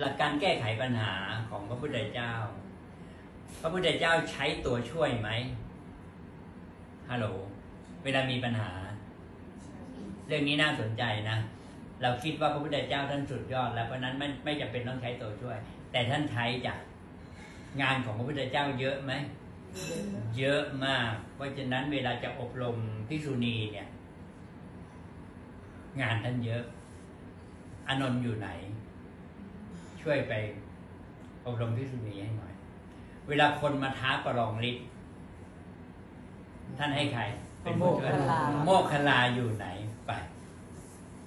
หลักการแก้ไขปัญหาของพระพุทธเจ้า พระพุทธเจ้าใช้ตัวช่วยไหมฮัลโหล เวลามีปัญหา เรื่องนี้น่าสนใจนะ เราคิดว่าพระพุทธเจ้าท่านสุดยอด แล้วเพราะนั้นไม่ไม่จำเป็นต้องใช้ตัวช่วย แต่ท่านใช้จ้ะงานของพระพุทธเจ้าเยอะไหม เยอะมาก เพราะฉะนั้นเวลาจะอบรมพิกษุณีเนี่ย งานท่านเยอะอานนท์อยู่ไหน ช่วยไปอบรมพิกษุณีให้หน่อย เวลาคนมาท้าประลองฤทธิ์ท่านให้ใคร เป็นผู้ช่วยโมคคัลลาโมคคัลลาอยู่ไหนไป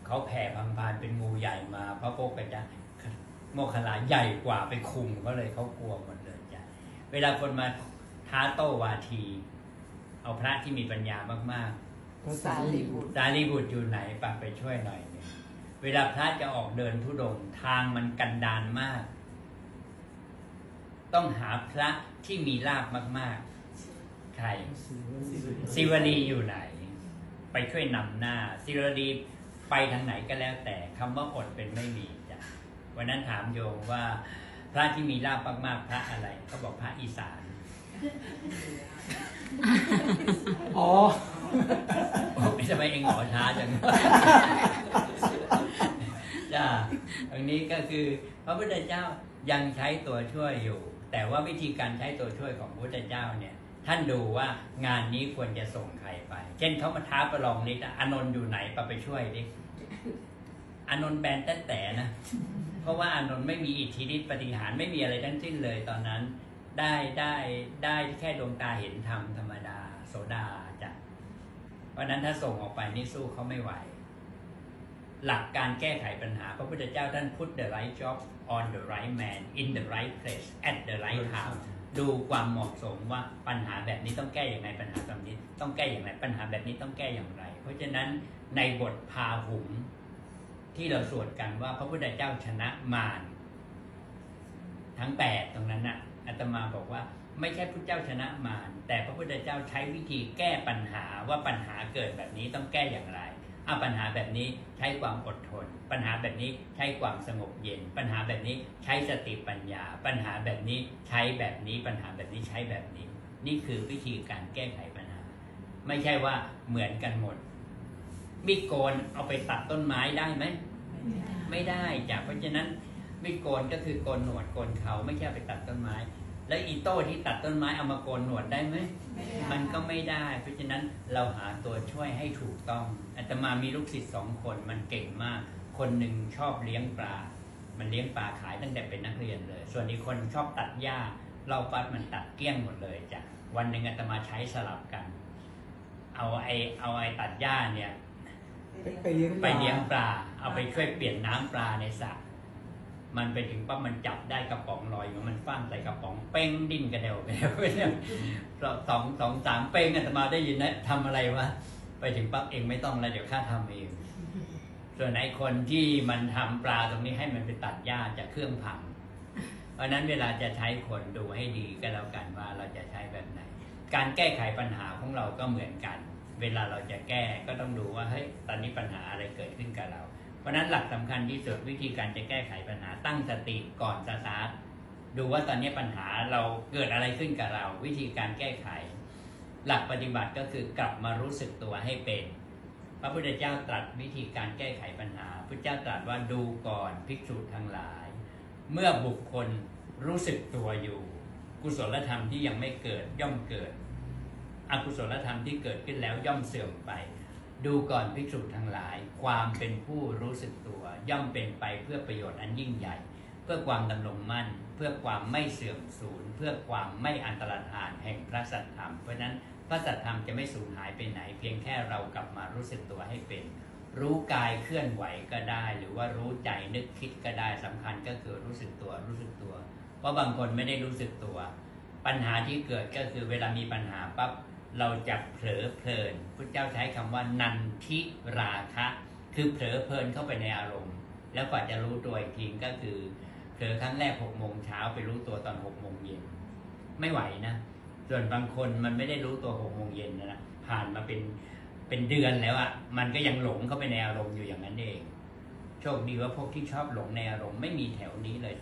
เขาแผ่พังพานเป็นงูใหญ่มาพระโพกกระจายโมคคัลลาใหญ่กว่าไปคุมเขาเลยเขากลัวหมดเลยจ้ะเวลาคนมาท้าโต้วาที เอาพระที่มีปัญญามากพระสารีบุตรๆสารีบุตรอยู่ไหนปะไปช่วยหน่อยหนึง เวลาพระจะออกเดินทุดงค์ทางมันกันดานมาก ต้องหาพระที่มีลาบมาก ๆ ใครศิวลีอยู่ไหน ไปช่วยนำหน้าศิวลีไปทางไหนก็แล้วแต่คำว่าอดเป็นไม่มีจ้ะวันนั้นถามโยมว่า พระที่มีลาบมากๆพระอะไรเขาบอกพระอีสานอ๋อบอกทำไมเองหมอช้าจัง จ้าตรงนี้ก็คือพระพุทธเจ้ายังใช้ตัวช่วยอยู่ แต่ว่าวิธีการใช้ตัวช่วยของพระพุทธเจ้าเนี่ยท่านดูว่างานนี้ควรจะส่งใครไป เช่นเขามาท้าประลองฤทธิ์อานนท์อยู่ไหนปไปช่วยดิอานนท์แบนแต่แต่นะ เพราะว่าอานนท์ไม่มีอิทธิฤทธิปฏิหารไม่มีอะไรทั้งสิ้นเลยตอนนั้น ได้ได้ได้แค่ดวงตาเห็นธรรมธรรมดา โสดาจ้ะเพราะนั้นถ้าส่งออกไปนี่สู้เขาไม่ไหว หลักการแก้ไขปัญหาพระพุทธเจ้าท่าน put the right job on the right man in the right place at the right time ดูความเหมาะสมว่าปัญหาแบบนี้ต้องแก้อย่างไรปัญหาแบบนี้ ต้องแก้อย่างไรปัญหาแบบนี้ต้องแก้อย่างไร เพราะฉะนั้นในบทพาหุงที่เราสวดกันว่าพระพุทธเจ้าชนะมารทั้งแปดตรงนั้นน่ะอาตมาบอกว่าไม่ใช่พระเจ้าชนะมารแต่พระพุทธเจ้าใช้วิธีแก้ปัญหาว่าปัญหาเกิดแบบนี้ต้องแก้อย่างไรเอาปัญหาแบบนี้ใช้ความอดทน ปัญหาแบบนี้ใช้ความสงบเย็น ปัญหาแบบนี้ใช้สติปัญญา ปัญหาแบบนี้ใช้แบบนี้ ปัญหาแบบนี้ใช้แบบนี้ นี่คือวิธีการแก้ไขปัญหา ไม่ใช่ว่าเหมือนกันหมด มีโกนเอาไปตัดต้นไม้ได้ไหม ไม่ได้จ้ะเพราะฉะนั้นม่โกนก็คือโกนหนวดโกนเขาไม่ใช่ไปตัดต้นไม้ แล้วอีโต้ที่ตัดต้นไม้เอามาโกนหนวดได้ไหมมันก็ไม่ได้ เพราะฉะนั้นเราหาตัวช่วยให้ถูกต้องอาตมามีลูกศิษย์สองคนมันเก่งมาก คนหนึ่งชอบเลี้ยงปลา มันเลี้ยงปลาขายตั้งแต่เป็นนักเรียนเลย ส่วนอีกคนชอบตัดหญ้า เราปัดมันตัดเกลี้ยงหมดเลยจ้ะวันหนึ่งอาตมาใช้สลับกัน เอาไอ้เอาไอ้ตัดหญ้าเนี่ยไปเลี้ยงไปเลี้ยงปลาเอาไปช่วยเปลี่ยนน้ำปลาในสระ มันไปถึงปั๊บมันจับได้กระป๋องลอยอยู่มันฟั่งใส่กระป๋องเป้งดิ้นกระเดวกระเดวเนี่ยสองสองสามเป้งอาตมาได้ยินนะทำอะไรวะไปถึงปั๊บเองไม่ต้องแล้วเดี๋ยวข้าทำเอง ส่วนไอ้คนที่มันทำปลาตรงนี้ให้มันไปตัดหญ้าจากเครื่องพัง เพราะนั้นเวลาจะใช้คนดูให้ดีก็แล้วกันว่าเราจะใช้แบบไหน การแก้ไขปัญหาของเราก็เหมือนกัน เวลาเราจะแก้ก็ต้องดูว่าเฮ้ยตอนนี้ปัญหาอะไรเกิดขึ้นกับเรา ราะนั้นหลักสำคัญที่สุดวิธีการจะแก้ไขปัญหาตั้งสติก่อนสตาร์ทดูว่าตอนนี้ปัญหาเราเกิดอะไรขึ้นกับเรา วิธีการแก้ไข หลักปฏิบัติก็คือกลับมารู้สึกตัวให้เป็น พระพุทธเจ้าตรัสวิธีการแก้ไขปัญหาพระเจ้าตรัสว่าดูก่อนภิกษุทั้งหลาย เมื่อบุคคลรู้สึกตัวอยู่ กุศลธรรมที่ยังไม่เกิดย่อมเกิด อกุศลธรรมที่เกิดขึ้นแล้วย่อมเสื่อมไป ดูก่อนภิกษุทั้งหลาย ความเป็นผู้รู้สึกตัวย่อมเป็นไปเพื่อประโยชน์อันยิ่งใหญ่ เพื่อความดำรงมั่น เพื่อความไม่เสื่อมสูญ เพื่อความไม่อันตรธานแห่งพระสัทธรรม เพราะนั้นพระสัทธรรมจะไม่สูญหายไปไหน เพียงแค่เรากลับมารู้สึกตัวให้เป็น รู้กายเคลื่อนไหวก็ได้ หรือว่ารู้ใจนึกคิดก็ได้สำคัญก็คือรู้สึกตัวรู้สึกตัว เพราะบางคนไม่ได้รู้สึกตัว ปัญหาที่เกิดก็คือเวลามีปัญหาปั๊บ เราจะเผลอเพลินพุทธเจ้าใช้คำว่านันทิราคะ คือเผลอเพลินเข้าไปในอารมณ์ แล้วกว่าจะรู้ตัวอีกทีก็คือเผลอครั้งแรกหกโมงเช้าไปรู้ตัวตอนหกโมงเย็นไม่ไหวนะ ส่วนบางคนมันไม่ได้รู้ตัวหกโมงเย็นนะนะผ่านมาเป็นเป็นเดือนแล้วอะ่ะมันก็ยังหลงเข้าไปในอารมณ์อยู่อย่างนั้นเอง โชคดีว่าพวกที่ชอบหลงในอารมณ์ไม่มีแถวนี้เลย